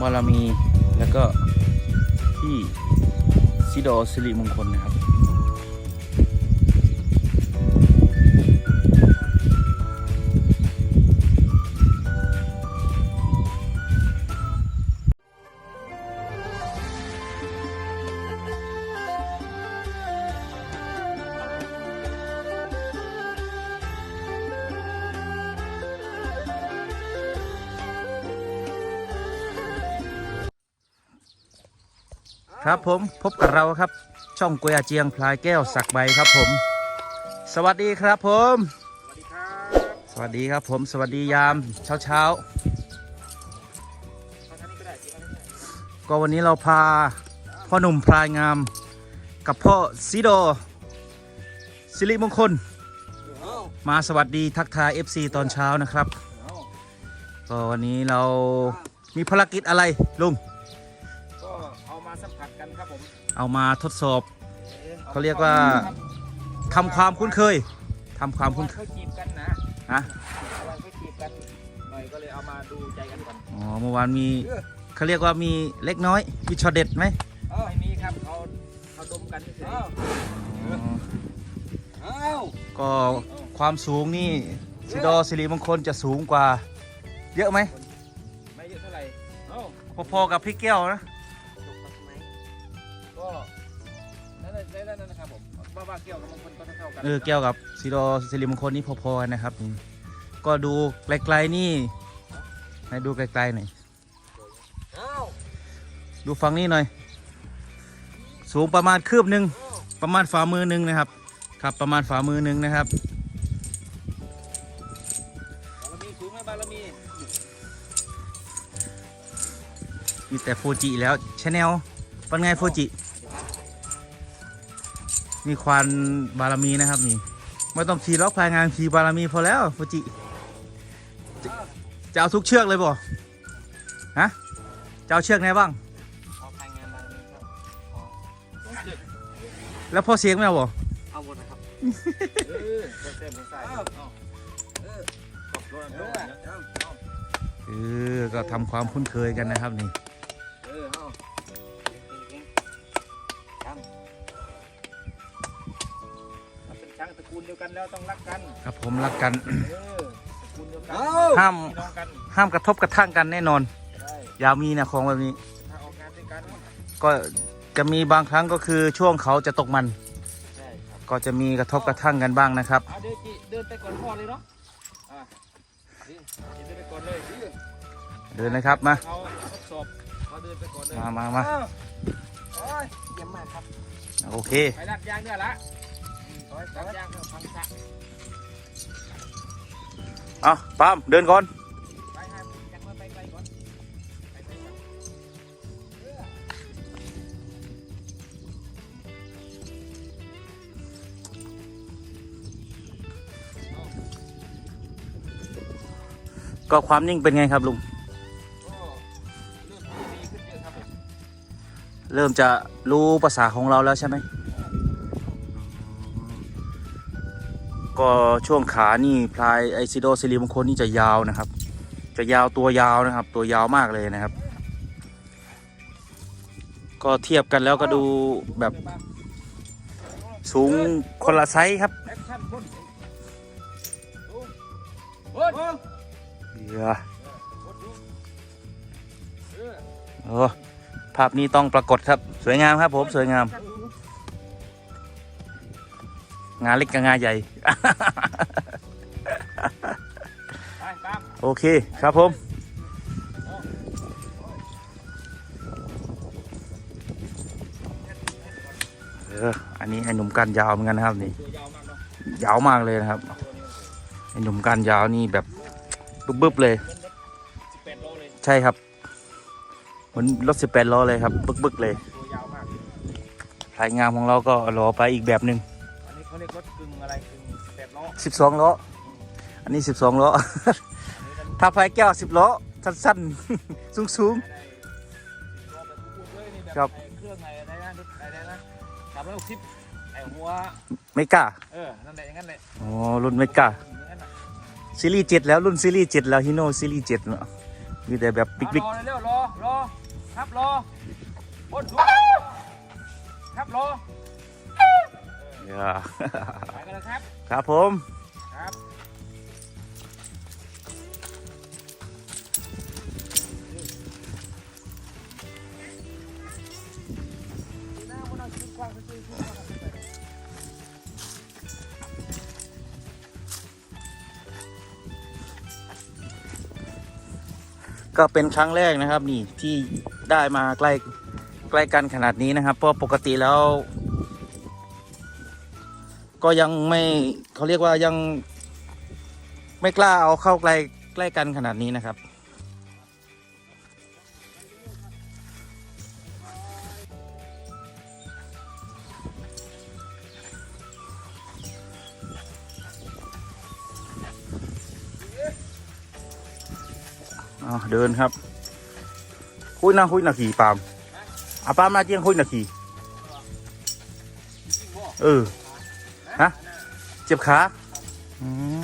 บารมี แล้วก็ที่ซิดอสิริมงคลนะครับ ครับผมพบกับเราครับ ช่องกวยอาเจียงพลายแก้วสักใบครับผม สวัสดีครับผม สวัสดีครับ สวัสดีครับผม สวัสดียามเช้าเช้าก็วันนี้เราพาพ่อหนุ่มพลายงาม กับพ่อซิโดสิริมงคล มาสวัสดีทักทาย FC ตอนเช้านะครับก็วันนี้เรามีภารกิจอะไรลุง เอามาทดสอบเขาเรียกว่าทำความคุ้นเคยทำความคุคุ้ณนเคเคยยจีบกันนะนะเราเคยจีบกันหน่อยก็เลยเอามาดูใจกันก่อนอ๋อเมื่อวานมีเขาเรียกว่ามีเล็กน้อยมีช็อตเด็ดไหมไม่มีครับเขาเขาดมกันเฉยอ๋อเอาก็ความสูงนี่สิดอสิริมงคลจะสูงกว่า เยอะไหมไม่เยอะเท่าไหร่เอาพอๆกับพี่แก้วนะ นั่นแหละนั่นแหละนะครับผมว่าว่าเกี่ยวกับบางคนก็เท่าๆกันเออแก้วกับสิดอสิริมงคลนี่พอๆกันนะครับนี่ก็ดูไกลๆนี่ให้ดูไกลๆหน่อยเอาดูฝั่งนี้หน่อย สูงประมาณคืบหนึ่งประมาณฝ่ามือหนึ่งนะครับครับประมาณฝ่ามือหนึ่งนะครับบารมีสูงไหมบารมีมีแต่ฟูจิแล้วชาแนลเป็นไงฟูจิ มีควานบารมีนะครับนี่ไม่ต้องขี่ล็อกพายงานขี่บารมีพอแล้วฟูจิจะจะเอาทุกเชือกเลยบ่ฮะจะเอาเชือกไหนบ้าง เอาภายงานบารมีครับเอาสองเจ็ดแล้วพ่อเสียงไม่เอาบ่ เอาหมดนะครับ เออเส้นๆใส่เอาเออขอบคุณด้วยเอาเอาเออ ก็ทำความคุ้นเคยกันนะครับนี่ กูลเดียวกันแล้วต้องรักกันครับผมรักกัน เออตระกูลเดียวกันห้าม พี่น้องกันห้ามกระทบกระทั่งกันแน่นอนได้อย่ามีนะของแบบนี้ ถ้าออกงานด้วยกันก็จะมีบางครั้งก็คือช่วงเขาจะตกมัน ใช่ครับก็จะมีกระทบกระทั่งกันบ้างนะครับ เอาเดินจิเดินไปก่อนพ่อเลยเนาะอะนี่เดินไปก่อนเลยเดินนะครับมาเขาทดสอบเขาเดินไปก่อนเลยมามามา เอ้โอ้ยเยี่ยมมากครับโอเค ไปดัดยางเนี่ยละโอ้ยดัดยาง เพื่อฟังชักเอาปามเดินก่อนก็ความนิ่งเป็นไงครับลุง เริ่มจะรู้ภาษาของเราแล้วใช่ไหม ก็ช่วงขานี่พลายไอซิโดซิลิมงคลนี่จะยาวนะครับ จะยาวตัวยาวนะครับ ตัวยาวมากเลยนะครับ ก็เทียบกันแล้วก็ดูแบบสูงคนละไซส์ครับเดี๋ยวบนดูเออโอ้ภาพนี้ต้องปรากฏครับ สวยงามครับผม สวยงาม งานเล็กกับงานใหญ่ โอเคครับผม เออ อันนี้ไอ้หนุ่มกันยาวเหมือนกันนะครับนี่ ยาวมากเลยนะครับตัวนี้ไอ้หนุ่มกันยาวนี่แบบบึ๊บๆเลย ใช่ครับ เหมือนรถสิบแปดล้อเลยครับ บึกๆเลยตัวยาวมากสายงามของเราก็รอไปอีกแบบหนึ่ง เขาเรียกรถกึ่งอะไรกึ่งสิบแปดล้อสิบสองล้อ อันนี้สิบสองล้ออันนี้มันถ้าไฟแก้วสิบล้อ สั้นๆ สูงได้ล้อแบบปุ๊บๆเลยนี่แบบครับไอ้เครื่องไงอะไรนะรถอะไรนะสามร้อยหกสิบไอ้หัวๆไม่กล้าเออ นั่นแหละอย่างนั้นแหละอ๋อ รุ่นไม่กล้าอย่างนั้นน่ะซีรีส์เจ็ดแล้วรุ่นซีรีส์เจ็ดแล้วฮิโนซีรีส์เจ็ดเนาะมีแต่แบบปิกรอเร็วรอรอครับรอบนดูครับรอ ๆอย่าไปกันแล้วครับ ครับผม ครับก็เป็นครั้งแรกนะครับนี่ที่ได้มาใกล้ใกล้กันขนาดนี้นะครับ เพราะปกติแล้ว ก็ยังไม่เขาเรียกว่ายัง ไม่กล้าเอาเข้าใกล้ใกล้กันขนาดนี้นะครับ เดินครับ คุยนะคุยนะขี่ปามอาปามมาเจียงคุยนะขี่เออ ฮะ เจ็บขาอืม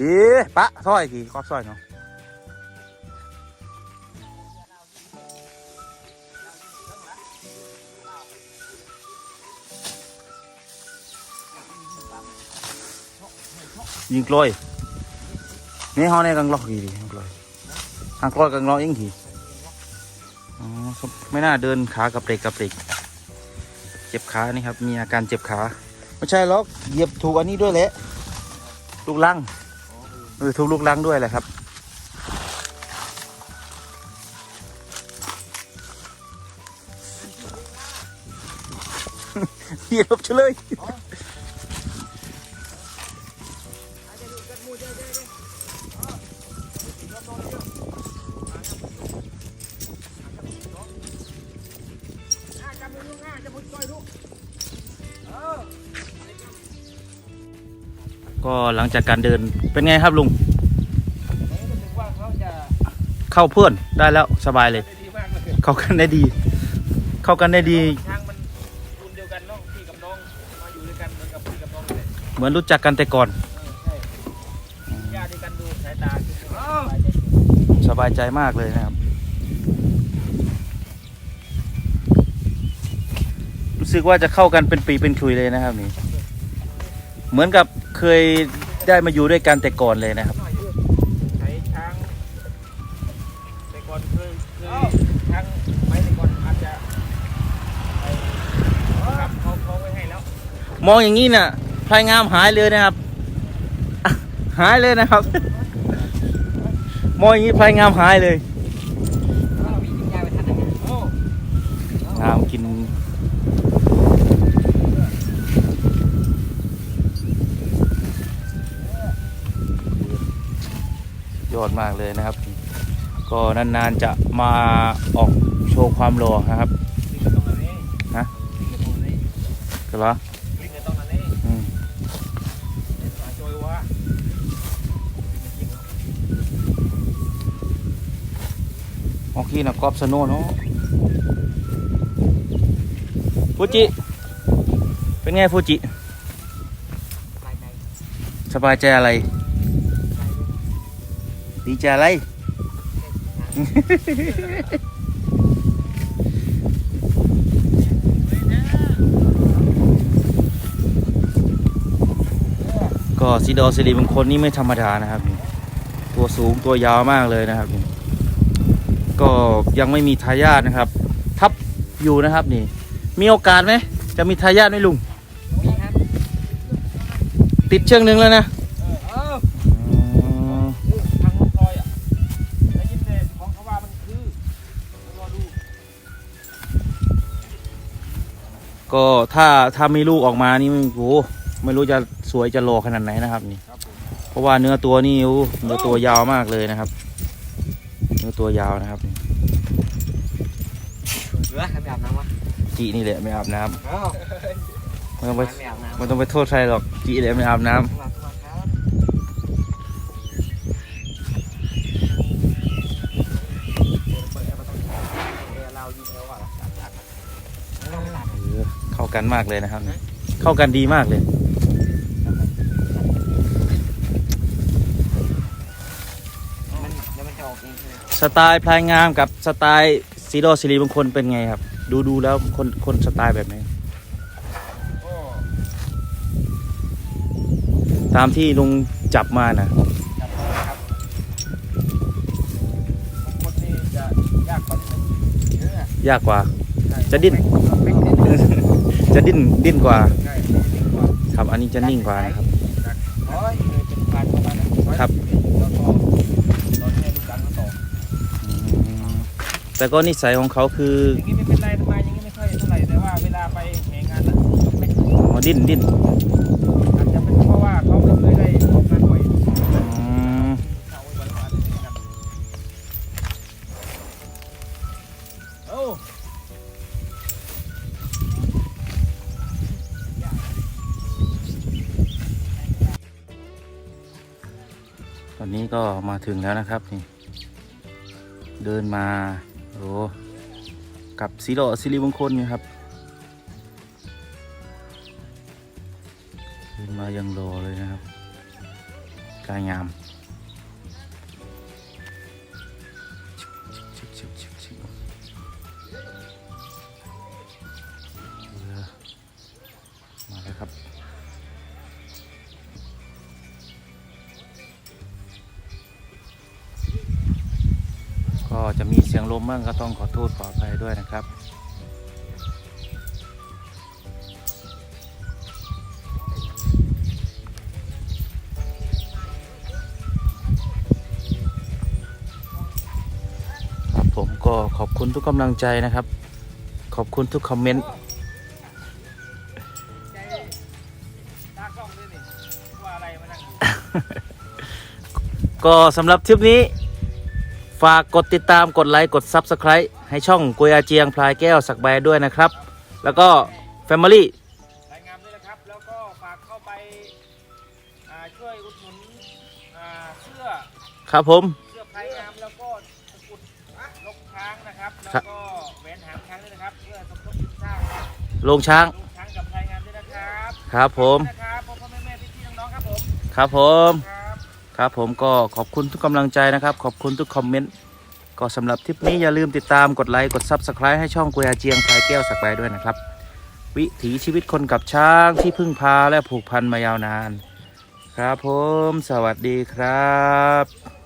อีปะซอยขี่กอบซอยเนาะยิงกลอยนี่เขาในกังล็อกกี่ดีกังกลอยกังกลอยกังล็อกยังขี่ อ๋อไม่น่าเดินขากับเปรกกับเปรกเจ็บขานี่ครับ มีอาการเจ็บขาไม่ใช่ล็อกเหยียบถูกอันนี้ด้วยแหละลูกลังเออถูกลูกลังด้วยแหละครับเหยียบเฉลย หลังจากการเดินเป็นไงครับลุงเข,เข้าเพื่อนได้แล้วสบายเลย เข้ากันได้ดี เข้ากันได้ดีเหมือนรู้จักกันแต่ก่อนสบายใจมากเลยนะครับ รู้สึกว่าจะเข้ากันเป็นปีเป็นคุยเลยนะครับนี่ เหมือนกับ เคยได้มาอยู่ด้วยกันแต่ก่อนเลยนะครับ ใช้ช้างแต่ก่อนเคยเคยช้างไม้แต่ก่อนอาจจะไปครับเขาเขาไว้ให้แล้วมองอย่างนี้น่ะพลายงามหายเลยนะครับอะหายเลยนะครับ มองอย่างนี้พลายงามหายเลย ยอดมากเลยนะครับ ก็นานๆจะมาออกโชว์ความหล่อนะครับลิงกับตรงนั้นนี่ฮะลิงกับตรงนั้นนี่ก็เหรอลิงกับตรงนั้นนี่อืมเล่นมาโจยว่าโอเคนะกอบสโนว์เนาะฟูจิ เป็นไงฟูจิ สบายใจสบายใจอะไร ดีใจอะไร ก็สีดอสิริมงคลนี่ไม่ธรรมดานะครับ ตัวสูงตัวยาวมากเลยนะครับ ก็ยังไม่มีทายาทนะครับ ทับอยู่นะครับนี่ มีโอกาสไหม จะมีทายาทไหมลุงมีครับติดเชือกหนึ่งแล้วนะ ก็ถ้าถ้ามีลูกออกมานี่โอ้โหไม่รู้จะสวยจะหล่อขนาดไหนนะครับนี่ครับผมเพราะว่าเนื้อตัวนี่โอ้เนื้อตัวยาวมากเลยนะครับ เนื้อตัวยาวนะครับเหลือไม่อาบน้ำวะจีนี่แหละไม่อาบน้ำอ้าวไม่ต้องไปไม่อาบน้ำไม่ต้องไปโทษใครหรอกจีแหละไม่อาบน้ำ กันมากเลยนะครับนี่เข้าเข้ากันดีมากเลยมันแล้วมันจะออกเองใช่ไหมสไตล์พลายงามกับสไตล์ซีโรสิริมงคลเป็นไงครับ ดูดูแล้วคนคนสไตล์แบบไหนก็ตามที่ลุงจับมานะจับมาครับบางคนนี่จะยากกว่านิดนึงเยอะอะยากกว่าใช่จะดิ้นเป๊กนิดนึง จะดิ้นดิ้นกว่าใช่ดิ้นกว่าครับ อันนี้จะนิ่งกว่านะครับโอ้ยเลยเป็นการเข้ามานะครับ แล้วก็ตอนนี้ลูกหลานเขาต่ออืมแต่ก็นิสัยของเขาคืออย่างนี้ไม่เป็นไรทำไมอย่างนี้ไม่ค่อยเท่าไหร่แต่ว่าเวลาไปแห่งานน่ะไม่อ๋อดิ้นดิ้น ถึงแล้วนะครับนี่ เดินมาโอ้กับสีโลสิริมงคลนี่ครับเดินมายังรอเลยนะครับกายงาม จะมีเสียงลมบ้างก็ต้องขอโทษขออภัยด้วยนะครับ ครับผมก็ขอบคุณทุกกำลังใจนะครับ ขอบคุณทุกคอมเมนต์ใจตากล้องด้วยนี่ว่าอะไรมานั่งอยู่ก็สำหรับทริปนี้ ฝากกดติดตามกดไลค์กด Subscribe ให้ช่องกุยอาเจียงพลายแก้วสักใบด้วยนะครับ แล้วก็ Family รายงานด้วยนะครับ แล้วก็ฝากเข้าไปอ่าช่วยอุดหนุนอ่าเสื้อครับผม เสื้อไพรงามแล้วก็ตะกรุดลกช้างนะครับครัแล้วบก็แหวนหางช้างด้วยนะครับเพื่อสมทบทุนสร้างโรงช้างลงช้างกับไพรงามด้วยนะครับครับผม นะครับพ่อพ่อแม่แม่พี่พี่น้องๆครับผมครับผม ครับ ครับผมก็ขอบคุณทุกกำลังใจนะครับ ขอบคุณทุกคอมเมนต์ก็สำหรับทริปนี้อย่าลืมติดตามกดไลค์กด Subscribe ให้ช่องกุยอาเจียงพายแก้วสักใบด้วยนะครับ วิถีชีวิตคนกับช้างที่พึ่งพาและผูกพันมายาวนาน ครับผม สวัสดีครับ